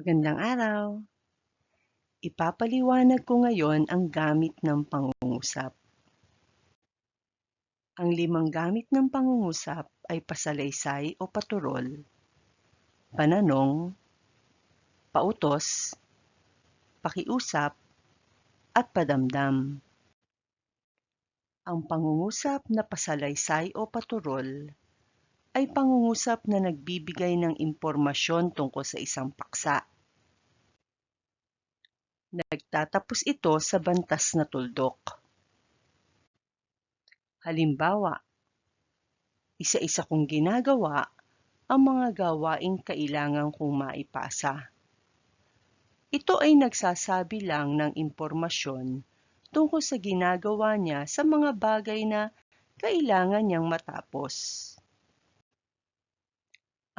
Magandang araw. Ipapaliwanag ko ngayon ang gamit ng pangungusap. Ang limang gamit ng pangungusap ay pasalaysay o paturol, pananong, pautos, pakiusap, at padamdam. Ang pangungusap na pasalaysay o paturol ay pangungusap na nagbibigay ng impormasyon tungkol sa isang paksa. Nagtatapos ito sa bantas na tuldok. Halimbawa, isa-isa kong ginagawa ang mga gawaing kailangan kong maipasa. Ito ay nagsasabi lang ng impormasyon tungkol sa ginagawa niya sa mga bagay na kailangan niyang matapos.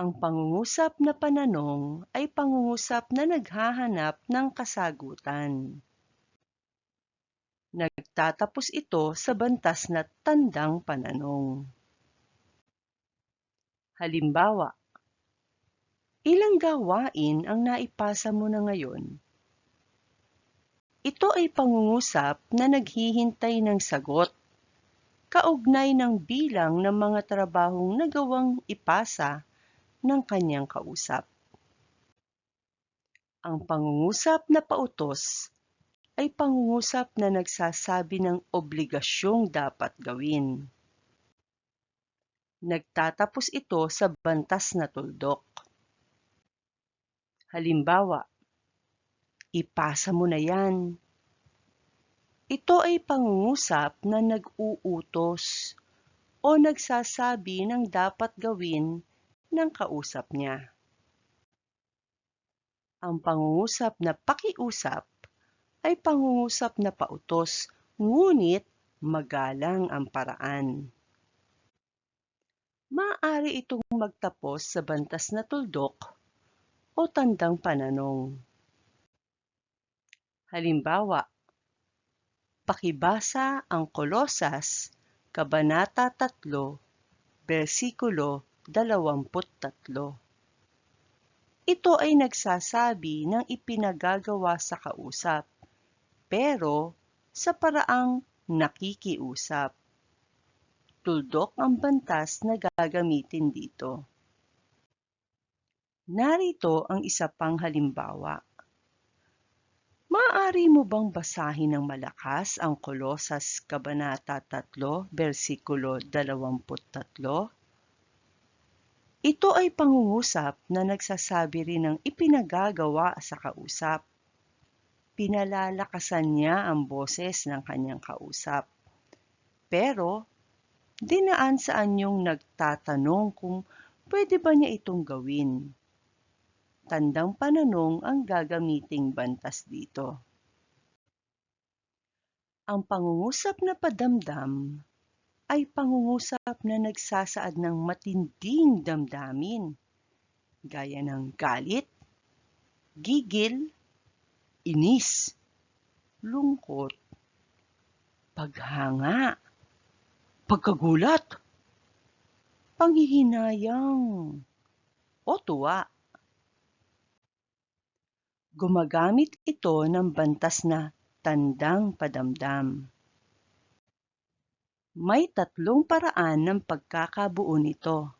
Ang pangungusap na pananong ay pangungusap na naghahanap ng kasagutan. Nagtatapos ito sa bantas na tandang pananong. Halimbawa, ilang gawain ang naipasa mo na ngayon? Ito ay pangungusap na naghihintay ng sagot, kaugnay ng bilang ng mga trabahong nagawang ipasa ng kanyang kausap. Ang pangungusap na pautos ay pangungusap na nagsasabi ng obligasyong dapat gawin. Nagtatapos ito sa bantas na tuldok. Halimbawa, ipasa mo na yan. Ito ay pangungusap na nag-uutos o nagsasabi ng dapat gawin ng kausap niya. Ang pangungusap na pakiusap ay pangungusap na pautos, ngunit magalang ang paraan. Maaari itong magtapos sa bantas na tuldok o tandang pananong. Halimbawa, pakibasa ang Kolosas, Kabanata 3, versikulo 23. Ito ay nagsasabi ng ipinagagawa sa kausap, pero sa paraang nakikiusap. Tuldok ang bantas na gagamitin dito. Narito ang isa pang halimbawa. Maaari mo bang basahin ng malakas ang Kolosas Kabanata 3, versikulo 23? Ito ay pangungusap na nagsasabi rin ng ipinagagawa sa kausap. Pinalalakasan niya ang boses ng kanyang kausap. Pero, dinaan sa anyong nagtatanong kung pwede ba niya itong gawin. Tandang pananong ang gagamiting bantas dito. Ang pangungusap na padamdam ay pangungusap na nagsasaad ng matinding damdamin, gaya ng galit, gigil, inis, lungkot, paghanga, pagkagulat, panghihinayang, o tuwa. Gumagamit ito ng bantas na tandang padamdam. May tatlong paraan ng pagkakabuo nito.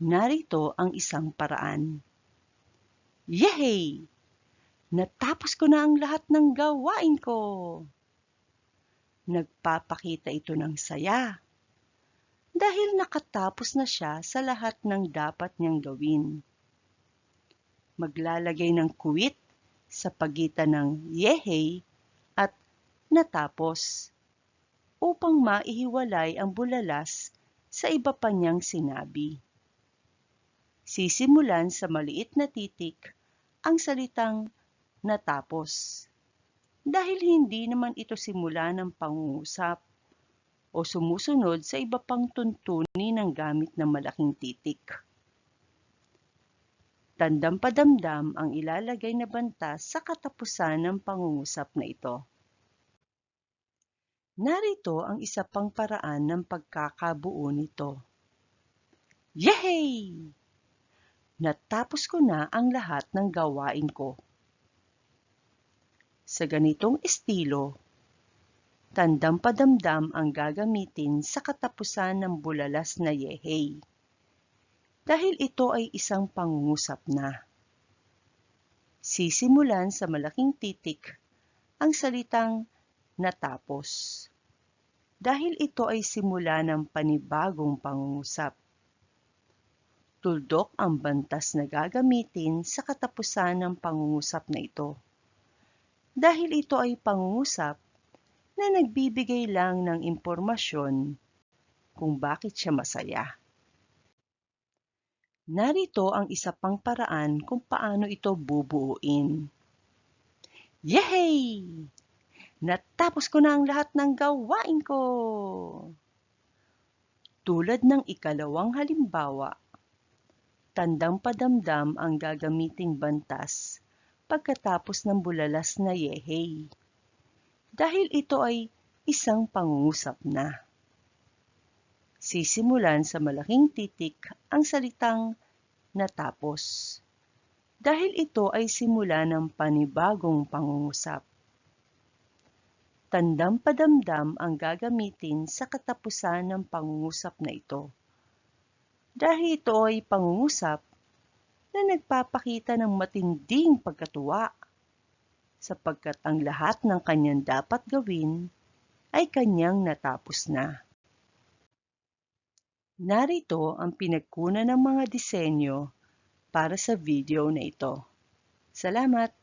Narito ang isang paraan. Yehey! Natapos ko na ang lahat ng gawain ko. Nagpapakita ito ng saya dahil nakatapos na siya sa lahat ng dapat niyang gawin. Maglalagay ng kuwit sa pagitan ng yehey at natapos upang maihiwalay ang bulalas sa iba pa niyang sinabi. Sisimulan sa maliit na titik ang salitang natapos. Dahil hindi naman ito simula ng pangungusap o sumusunod sa iba pang tuntunin ng gamit ng malaking titik. Tandang padamdam ang ilalagay na bantas sa katapusan ng pangungusap na ito. Narito ang isa pang paraan ng pagkakabuo nito. Yehey! Natapos ko na ang lahat ng gawain ko. Sa ganitong estilo, tandang padamdam ang gagamitin sa katapusan ng bulalas na yehey. Dahil ito ay isang pangungusap na. Sisimulan sa malaking titik ang salitang natapos. Dahil ito ay simula ng panibagong pangungusap. Tuldok ang bantas na gagamitin sa katapusan ng pangungusap na ito. Dahil ito ay pangungusap na nagbibigay lang ng impormasyon kung bakit siya masaya. Narito ang isa pang paraan kung paano ito bubuuin. Yay! Natapos ko na ang lahat ng gawain ko! Tulad ng ikalawang halimbawa, tandang padamdam ang gagamiting bantas pagkatapos ng bulalas na yehey. Dahil ito ay isang pangungusap na. Sisimulan sa malaking titik ang salitang natapos. Dahil ito ay simula ng panibagong pangungusap. Tandang padamdam ang gagamitin sa katapusan ng pangungusap na ito. Dahil ito ay pangungusap na nagpapakita ng matinding pagkatuwa sapagkat ang lahat ng kanyang dapat gawin ay kanyang natapos na. Narito ang pinagkunan ng mga disenyo para sa video na ito. Salamat!